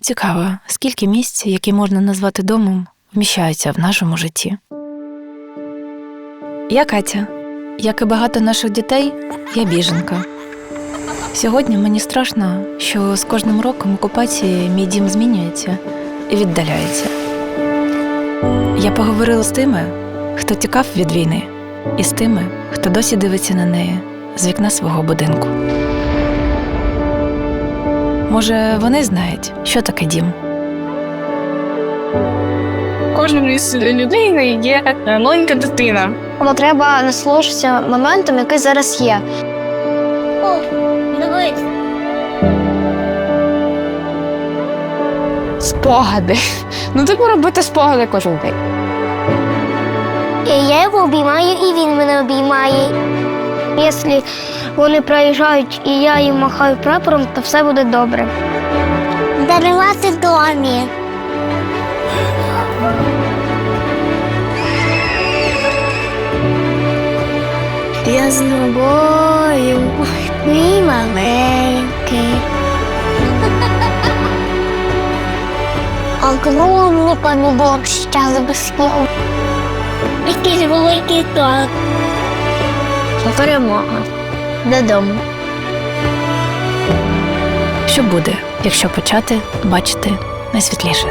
Цікаво, скільки місць, які можна назвати домом, вміщаються в нашому житті. Я Катя. Як і багато наших дітей, я біженка. Сьогодні мені страшно, що з кожним роком окупації мій дім змінюється і віддаляється. Я поговорила з тими, хто тікав від війни, і з тими, хто досі дивиться на неї з вікна свого будинку. Може, вони знають, що таке дім. Кожен із людей є маленька дитина. Бо треба насолоджуватися моментом, який зараз є. О, дивись. Спогади. Ну, типу робити спогади кожен день. І я його обіймаю, і він мене обіймає. Якщо вони проїжджають і я їм махаю прапором, то все буде добре. Дарувати домі. Я з тобою, мій маленький. Мені помідор ще забезпів? Якийсь великий Перемога. Додому. Що буде, якщо почати бачити найсвітліше?